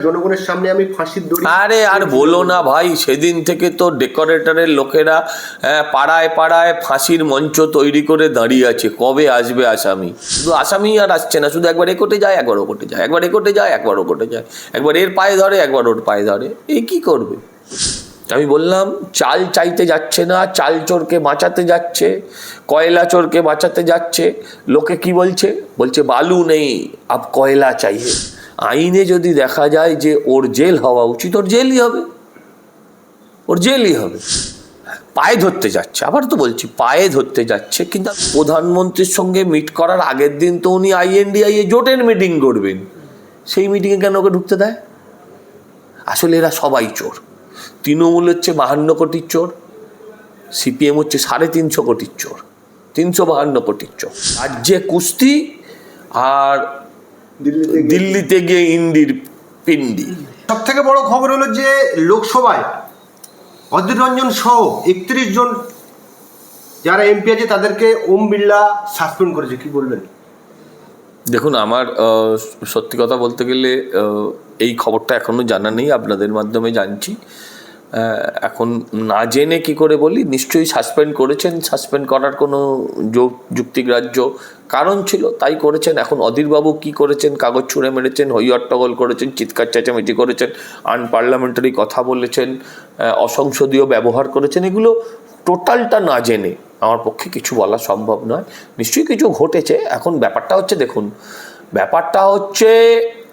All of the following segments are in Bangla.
জনগণের সামনে আমি ফাঁসির দড়ি আরে আর বলো না ভাই সেদিন থেকে তো ডেকোরেটরের লোকেরা আহ, পাড়ায় পাড়ায় ফাঁসির মঞ্চ তৈরি করে দাঁড়িয়ে আছে। কবে আসবে আসামি? শুধু আসামি আর আসছে না শুধু একবার একোটে যায় একবার ওকোটে যায় একবার একোটে যায় একবার ওকোটে যায়। একবার এর পায়ে ধরে একবার ওর পায়ে ধরে। এই কি করবে? আমি বললাম চাল চাইতে যাচ্ছে না চাল চোরকে বাঁচাতে যাচ্ছে কয়লা চোরকে বাঁচাতে যাচ্ছে। লোকে কি বলছে? বলছে বালু নেই আপ কয়লা চাইয়ে। আইনে যদি দেখা যায় যে ওর জেল হওয়া উচিত, ওর জেলই হবে। ওর জেলই হবে। পায়ে ধরতে যাচ্ছে। আবার তো বলছি, পায়ে ধরতে যাচ্ছে। কিন্তু প্রধানমন্ত্রীর সঙ্গে মিট করার আগের দিন তো উনি আইএনডিআই এ জোটের মিটিং করবেন। সেই মিটিংয়ে কেন ওকে ঢুকতে দেয়? আসলে এরা সবাই চোর। তৃণমূল হচ্ছে বাহান্ন কোটির চোর। সিপিএম হচ্ছে সাড়ে তিনশো কোটির চোর। তিনশো বাহান্ন কোটির চোর। রাজ্যে কুস্তি আর দিল্লিতে গিয়ে- ইন্ডির পিন্ডি। সব থেকে বড় খবর হলো যে লোকসভায় অধীর রঞ্জন সহ একত্রিশ জন যারা এমপি আছে তাদেরকে ওম বিড়লা সাসপেন্ড করেছে। কি বলবেন? দেখুন আমার সত্যি কথা বলতে গেলে এই খবরটা এখনও জানা নেই। আপনাদের মাধ্যমে জানছি। এখন না জেনে কি করে বলি, নিশ্চয়ই সাসপেন্ড করেছেন সাসপেন্ড করার কোনো যুক্তিগ্রাহ্য কারণ ছিল, তাই করেছেন। এখন অধীরবাবু কি করেছেন? কাগজ ছুঁড়ে মেরেছেন হইয়ট্টগোল করেছেন, চিৎকার চেঁচামেচি করেছেন আনপার্লামেন্টারি কথা বলেছেন অসংসদীয় ব্যবহার করেছেন, এগুলো টোটালটা না জেনে আমার পক্ষে কিছু বলা সম্ভব নয়। নিশ্চয়ই কিছু ঘটেছে। এখন ব্যাপারটা হচ্ছে, দেখুন, ব্যাপারটা হচ্ছে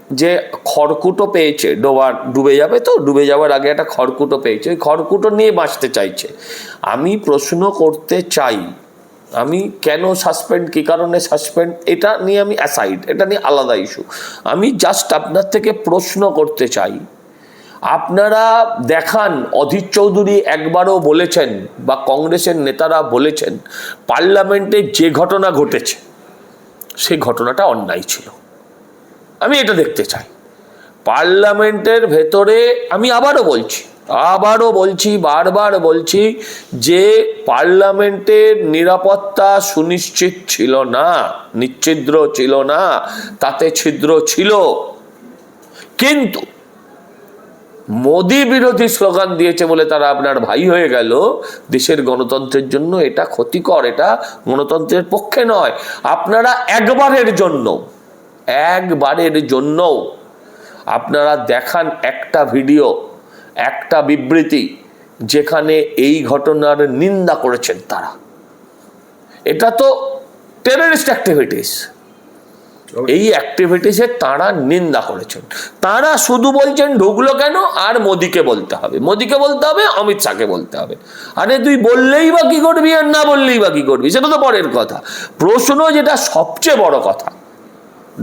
যে খড়কুটো পেয়েছে, ডোবার ডুবে যাবে তো? ডুবে যাওয়ার আগে একটা খড়কুটো পেয়েছে। ওই খড়কুটো নিয়ে বাঁচতে চাইছে। আমি প্রশ্ন করতে চাই, আমি কেন সাসপেন্ড কী কারণে সাসপেন্ড এটা নিয়ে আমি অ্যাসাইড এটা নিয়ে আলাদা ইস্যু আমি জাস্ট আপনার থেকে প্রশ্ন করতে চাই। আপনারা দেখান, অধীর চৌধুরী একবারও বলেছেন বা কংগ্রেসের নেতারা বলেছেন, পার্লামেন্টে যে ঘটনা ঘটেছে, সেই ঘটনাটা অন্যায় ছিল। আমি এটা দেখতে চাই। পার্লামেন্টের ভেতরে আমি আবারও বলছি আবারও বলছি, বারবার বলছি যে পার্লামেন্টের নিরাপত্তা সুনিশ্চিত ছিল না, নিচ্ছিদ্র ছিল না, তাতে ছিদ্র ছিল। কিন্তু মোদি বিরোধী স্লোগান দিয়েছে বলে তারা আপনার ভাই হয়ে গেল, দেশের গণতন্ত্রের জন্য এটা ক্ষতিকর, এটা গণতন্ত্রের পক্ষে নয়, আপনারা একবারের জন্য একবারের জন্য আপনারা দেখান একটা ভিডিও একটা বিবৃতি যেখানে এই ঘটনার নিন্দা করেছেন তারা। এটা তো টেররিস্ট অ্যাক্টিভিটিস এই অ্যাক্টিভিটিসে তারা নিন্দা করেছেন। তারা শুধু বলছেন ঢুকলো কেন? আর মোদিকে বলতে হবে। মোদিকে বলতে হবে অমিত শাহকে বলতে হবে। আরে তুই বললেই বা কি করবি আর না বললেই বা কি করবি? সেটা তো পরের কথা। প্রশ্ন যেটা সবচেয়ে বড় কথা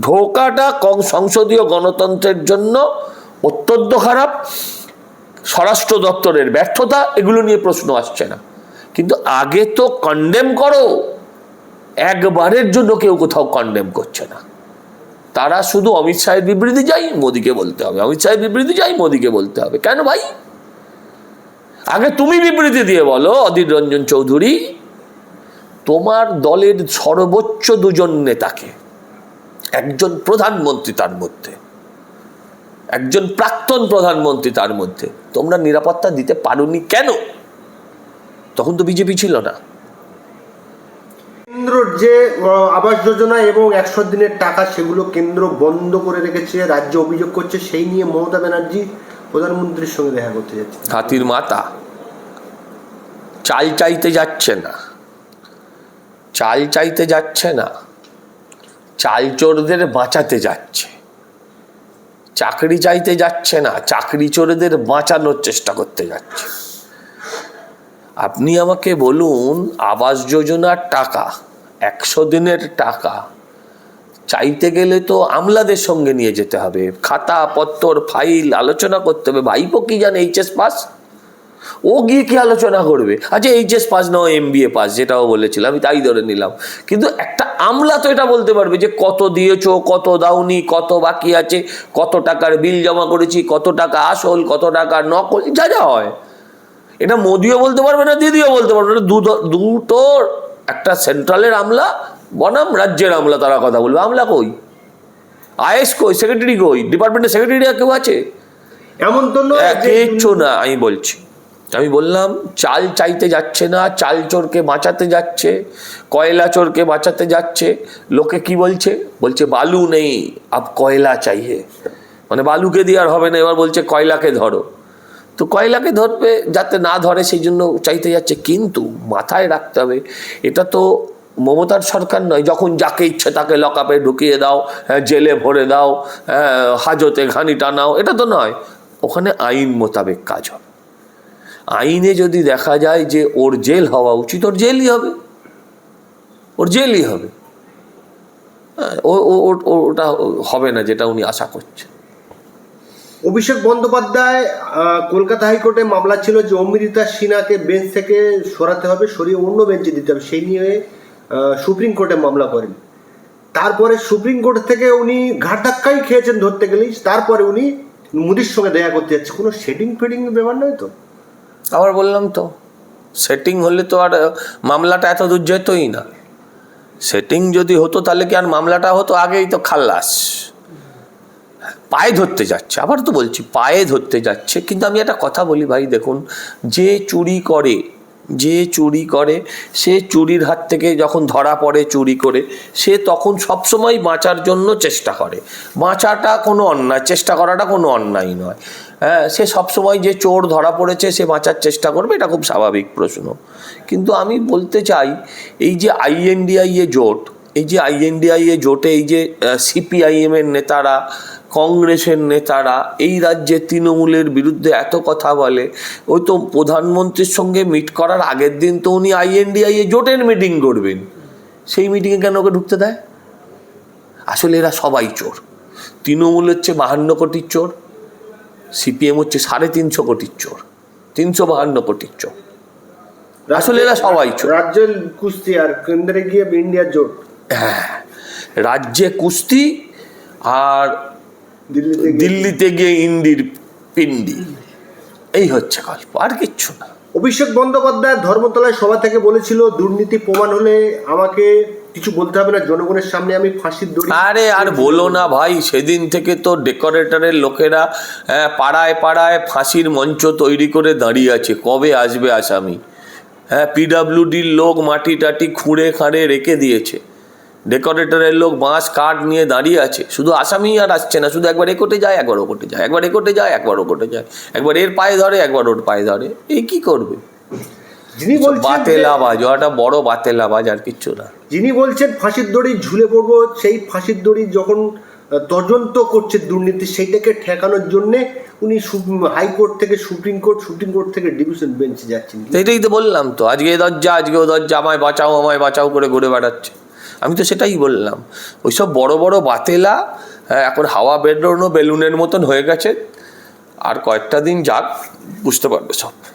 ঢোকাটা সংসদীয় গণতন্ত্রের জন্য অত্যন্ত খারাপ। স্বরাষ্ট্র দপ্তরের ব্যর্থতা, এগুলো নিয়ে প্রশ্ন আসছে না। কিন্তু আগে তো কন্ডেম করো। একবারের জন্য কেউ কোথাও কন্ডেম করছে না। তারা শুধু অমিত শাহের বিবৃতি যাই মোদিকে বলতে হবে। অমিত শাহের বিবৃতি যাই মোদিকে বলতে হবে। কেন ভাই? আগে তুমি বিবৃতি দিয়ে বলো, অধীর রঞ্জন চৌধুরী। তোমার দলের সর্বোচ্চ দুজন নেতাকে একজন প্রধানমন্ত্রী তার মধ্যে। একজন প্রাক্তন প্রধানমন্ত্রী তার মধ্যে। তোমরা নিরাপত্তা দিতে পারোনি কেন? তখন তো বিজেপি ছিল না। কেন্দ্রর যে আবাস যোজনা এবং একশো দিনের টাকা সেগুলো কেন্দ্র বন্ধ করে রেখেছে রাজ্য অভিযোগ করছে সেই নিয়ে মমতা ব্যানার্জি প্রধানমন্ত্রীর সঙ্গে দেখা করতে যাচ্ছে হাতির মাতা চাল চাইতে যাচ্ছে না। চাল চাইতে যাচ্ছে না। চাল চোরদের বাঁচাতে যাচ্ছে। চাকরি চাইতে যাচ্ছে না চাকরি চোরদের বাঁচানোর চেষ্টা করতে যাচ্ছে। আপনি আমাকে বলুন, আবাস যোজনার টাকা, একশো দিনের টাকা, চাইতে গেলে তো আমলাদের সঙ্গে নিয়ে যেতে হবে। খাতা, পত্তর, ফাইল আলোচনা করতে হবে। ভাইপো কি জানে, এইচএস পাস? ও গিয়ে কি আলোচনা করবে? আচ্ছা এইচএস পাস নাও এম বি এ পাস যেটাও বলেছিলাম আমি তাই ধরে নিলাম। কিন্তু একটা আমলা তো এটা বলতে পারবে যে কত দিয়েছ কত দাওনি কত বাকি আছে কত টাকার বিল জমা করেছি কত টাকা আসল কত টাকা নকল যা যা হয়। এটা মোদিও বলতে পারবে না দিদিও বলতে পারবে না। দুটো একটা সেন্ট্রালের আমলা বনাম রাজ্যের আমলা তারা কথা বলবে। আমলা কই? আইএস কই? সেক্রেটারি কই? ডিপার্টমেন্টের সেক্রেটারি কেউ আছে? এমন তো নয় না আমি বলছি। আমি বললাম চাল চাইতে যাচ্ছে না চাল চোরকে বাঁচাতে যাচ্ছে কয়লা চোরকে বাঁচাতে যাচ্ছে। লোকে কি বলছে? বলছে বালু নেই আব কয়লা চাইয়ে মানে বালুকে দিয়ে আর হবে না এবার বলছে কয়লাকে ধরো। তো কয়লাকে ধরবে যাতে না ধরে সেই জন্য চাইতে যাচ্ছে। কিন্তু মাথায় রাখতে হবে এটা তো মমতার সরকার নয় যখন যাকে ইচ্ছে তাকে লকআপে ঢুকিয়ে দাও হ্যাঁ, জেলে ভরে দাও হ্যাঁ, হাজতে ঘানি টানাও এটা তো নয়। ওখানে আইন মোতাবেক কাজ হবে। আইনে যদি দেখা যায় যে ওর জেল হওয়া উচিত ওর জেলই হবে। ওর জেলই হবে। হ্যাঁ, ও ওটা হবে না যেটা উনি আশা করছেন। অভিষেক বন্দ্যোপাধ্যায় কলকাতা হাইকোর্টে মামলা ছিল যে অমৃতা সিনহাকে বেঞ্চ থেকে সরাতে হবে সরিয়ে অন্য বেঞ্চে দিতে হবে। সেই নিয়ে সুপ্রিম কোর্টে মামলা করেন। তারপরে সুপ্রিম কোর্ট থেকে উনি ঘাট ধাক্কাই খেয়েছেন ধরতে গেলেই তারপরে উনি মোদির সঙ্গে দেখা করতে যাচ্ছে। কোনো সেটিং ফেটিং ব্যাপার নয় তো? আবার বললাম তো সেটিং হলে তো আর মামলাটা এত দূর যেতই না। সেটিং যদি হতো তাহলে কি আর মামলাটা হতো? আগেই তো খাল্লাস পায়ে ধরতে যাচ্ছে, আবার তো বলছি, পায়ে ধরতে যাচ্ছে। কিন্তু আমি একটা কথা বলি ভাই, দেখুন, যে চুরি করে যে চুরি করে, সে চুরির হাত থেকে যখন ধরা পড়ে চুরি করে, সে তখন সবসময় বাঁচার জন্য চেষ্টা করে। বাঁচাটা কোনো অন্যায়, চেষ্টা করাটা কোনো অন্যায় নয়। হ্যাঁ সে সবসময় যে চোর ধরা পড়েছে, সে বাঁচার চেষ্টা করবে, এটা খুব স্বাভাবিক প্রশ্ন। কিন্তু আমি বলতে চাই, এই যে আইএনডিআই এ জোট, এই যে আইএনডিআই এ জোটে এই যে সিপিআইএম এর নেতারা কংগ্রেসের নেতারা এই রাজ্যে তৃণমূলের বিরুদ্ধে এত কথা বলে ওই তো প্রধানমন্ত্রীর সঙ্গে মিট করার আগের দিন তো উনি আইএনডিআই এ জোটের মিটিং করবেন। সেই মিটিংয়ে কেন ওকে ঢুকতে দেয়? আসলে এরা সবাই চোর। তৃণমূল হচ্ছে বাহান্ন কোটির চোর সিপিএম হচ্ছে সাড়ে তিনশো কোটির চোর তিনশো বাহান্ন কোটির চোর। আসলে এরা সবাই চোর। রাজ্যের কুস্তি আর কেন্দ্রে গিয়ে ইন্ডিয়ার জোট। হ্যাঁ রাজ্যে কুস্তি আর দিল্লিতে গিয়ে- ইন্দির পিন্ডি। এই হচ্ছে গল্প আর কিচ্ছু না। অভিষেক বন্দ্যোপাধ্যায় ধর্মতলায় সভা থেকে বলেছিল দুর্নীতি প্রমাণ হলে আমাকে কিছু বলতে হবে না জনগণের সামনে আমি ফাঁসির দড়ি আরে আর বলো না ভাই সেদিন থেকে তো ডেকোরেটরের লোকেরা হ্যাঁ, পাড়ায় পাড়ায় ফাঁসির মঞ্চ তৈরি করে দাঁড়িয়ে আছে। কবে আসবে আসামি? হ্যাঁ পিডাব্লিউডির লোক মাটি টাটি খুঁড়ে খাঁড়ে রেখে দিয়েছে। ডেকোরেটরের লোক বাঁশ কাঠ নিয়ে দাঁড়িয়ে আছে। শুধু আসামি আর আসছে না শুধু একবার এ কোটে যায় একবার ও কোটে যায় একবার এ কোটে যায় একবার ও কোটে যায়। একবার এর পায়ে ধরে একবার ওর পায়ে ধরে। এই কি করবে? যিনি বলছেন বাতেলাবাজ ওটা বড় বাতেলাবাজ আর কিচ্ছু না। যিনি বলছেন ফাঁসির দড়ি ঝুলে পড়ব সেই ফাঁসির দড়ি যখন তদন্ত করছে দুর্নীতি সেইটাকে ঠেকানোর জন্যে উনি হাইকোর্ট থেকে সুপ্রিম কোর্ট সুপ্রিম কোর্ট থেকে ডিভিশন বেঞ্চে যাচ্ছেন। তো এটাই তো বললাম তো আজকে এ দরজা আজকে ও দরজা আমায় বাঁচাও আমায় বাঁচাও করে ঘুরে বেড়াচ্ছে। আমি তো সেটাই বললাম। ওইসব বড় বড় বাতেলা হ্যাঁ, এখন হাওয়া বেরোনো বেলুনের মতন হয়ে গেছে। আর কয়েকটা দিন যাক বুঝতে পারবে সব।